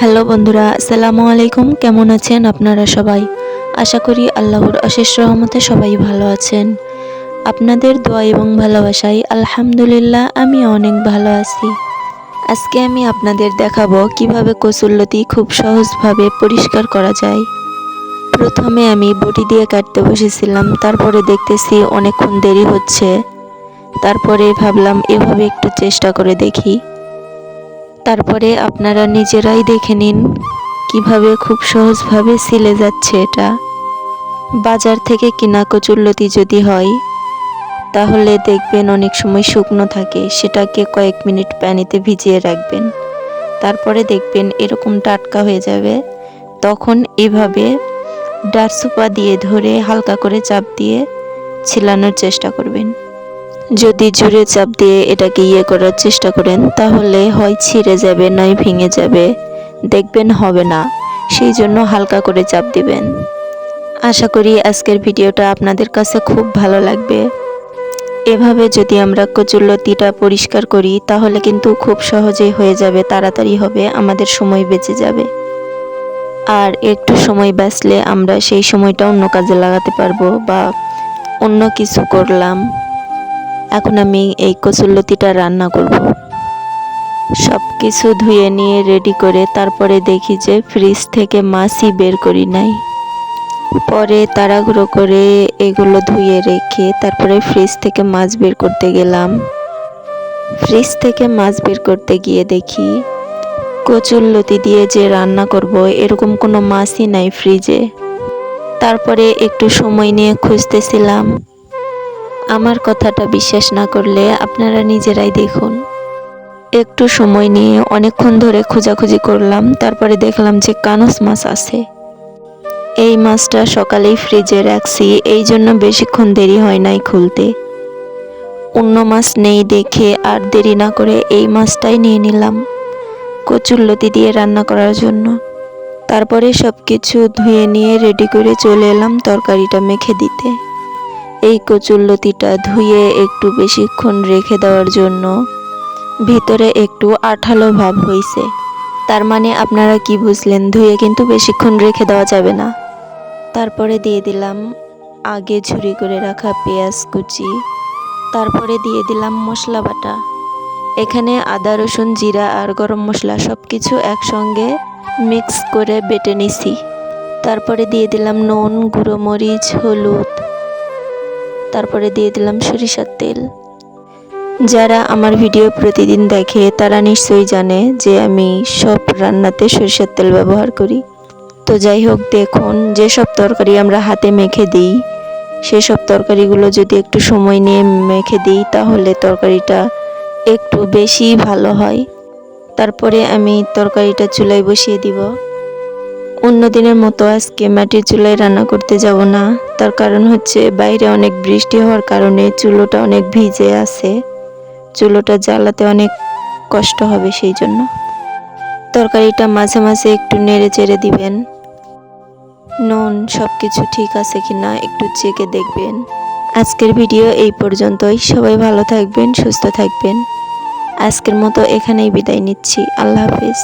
Hello বন্ধুরা, আসসালামু আলাইকুম। কেমন আছেন আপনারা সবাই? আশা করি আল্লাহর অশেষ রহমতে সবাই ভালো আছেন। আপনাদের দোয়া এবং ভালোবাসায় আলহামদুলিল্লাহ আমি অনেক ভালো আছি। আজকে আমি আপনাদের দেখাবো কীভাবে কচুল্লতি খুব সহজভাবে পরিষ্কার করা যায়। প্রথমে আমি বটি দিয়ে কাটতে বসেছিলাম, তারপরে দেখতেছি অনেকক্ষণ দেরি হচ্ছে। তারপরে ভাবলাম এভাবে একটু চেষ্টা করে দেখি। তারপরে আপনারা নিজেরাই দেখে নিন কীভাবে খুব সহজভাবে সিলে যাচ্ছে এটা। বাজার থেকে কিনা কচুল্লতি যদি হয়, তাহলে দেখবেন অনেক সময় শুকনো থাকে, সেটাকে কয়েক মিনিট পানিতে ভিজিয়ে রাখবেন। তারপরে দেখবেন এরকম টাটকা হয়ে যাবে। তখন এভাবে ডারসুপা দিয়ে ধরে হালকা করে চাপ দিয়ে ছিলানোর চেষ্টা করবেন। যদি জুড়ে চাপ দিয়ে এটাকে ইয়ে করার চেষ্টা করেন, তাহলে হয় ছিঁড়ে যাবে, নয় ভেঙে যাবে। দেখবেন হবে না। সেই জন্য হালকা করে চাপ দিবেন। আশা করি আজকের ভিডিওটা আপনাদের কাছে খুব ভালো লাগবে। এভাবে যদি আমরা কচুল্লতিটা পরিষ্কার করি, তাহলে কিন্তু খুব সহজেই হয়ে যাবে, তাড়াতাড়ি হবে, আমাদের সময় বেঁচে যাবে। আর একটু সময় বাঁচলে আমরা সেই সময়টা অন্য কাজে লাগাতে পারব বা অন্য কিছু করলাম। এখন আমি এই কচুল্লতিটা রান্না করব। সব কিছু ধুয়ে নিয়ে রেডি করে তারপরে দেখি যে ফ্রিজ থেকে মাছই বের করি নাই। পরে তাড়াহুড়ো করে এগুলো ধুয়ে রেখে তারপরে ফ্রিজ থেকে মাছ বের করতে গেলাম। ফ্রিজ থেকে মাছ বের করতে গিয়ে দেখি কচুল্লতি দিয়ে যে রান্না করব, এরকম কোনো মাছই নাই ফ্রিজে তারপরে একটু সময় নিয়ে খুঁজতেছিলাম। আমার কথাটা বিশ্বাস না করলে আপনারা নিজেরাই দেখুন। একটু সময় নিয়ে অনেকক্ষণ ধরে খোঁজাখুঁজি করলাম, তারপরে দেখলাম যে কানস মাছ আছে। এই মাছটা সকালেই ফ্রিজে রাখছি, এই জন্য বেশিক্ষণ দেরি হয় নাই খুলতে। অন্য মাছ নেই দেখে আর দেরি না করে এই মাছটাই নিয়ে নিলাম কচুল্লতি দিয়ে রান্না করার জন্য। তারপরে সব কিছু ধুয়ে নিয়ে রেডি করে চলে এলাম তরকারিটা মেখে দিতে। এই কচুল্লতিটা ধুয়ে একটু বেশিক্ষণ রেখে দেওয়ার জন্য। ভিতরে একটু আঠালো ভাব হয়েছে তার মানে আপনারা কি বুঝলেন, ধুয়ে কিন্তু বেশিক্ষণ রেখে দেওয়া যাবে না। তারপরে দিয়ে দিলাম আগে ঝুরি করে রাখা পেঁয়াজ কুচি। তারপরে দিয়ে দিলাম মশলা বাটা। এখানে আদা, রসুন, জিরা আর গরম মশলা সব কিছু একসঙ্গে মিক্স করে বেটে নিছি। তারপরে দিয়ে দিলাম নুন, গুঁড়ো মরিচ, হলুদ। তারপরে দিয়ে দিলাম সরিষার তেল। যারা আমার ভিডিও প্রতিদিন দেখে, তারা নিশ্চয়ই জানে যে আমি সব রান্নাতে সরিষার তেল ব্যবহার করি। তো যাই হোক, দেখুন যেসব তরকারি আমরা হাতে মেখে দিই সেসব তরকারিগুলো যদি একটু সময় নিয়ে মেখে দিই, তাহলে তরকারিটা একটু বেশি ভালো হয়। তারপরে আমি তরকারিটা চুলায় বসিয়ে দিব। অন্য দিনের মতো আজকে মাটির চুলায় রান্না করতে যাব না। তার কারণ হচ্ছে বাইরে অনেক বৃষ্টি হওয়ার কারণে চুলোটা অনেক ভিজে আছে। চুলোটা জ্বালাতে অনেক কষ্ট হবে সেই জন্য। তরকারিটা মাঝে মাঝে একটু নেড়ে চেড়ে দিবেন। নুন সব কিছু ঠিক আছে কি না একটু চেকে দেখবেন। আজকের ভিডিও এই পর্যন্তই। সবাই ভালো থাকবেন, সুস্থ থাকবেন। আজকের মতো এখানেই বিদায় নিচ্ছি। আল্লাহ হাফিজ।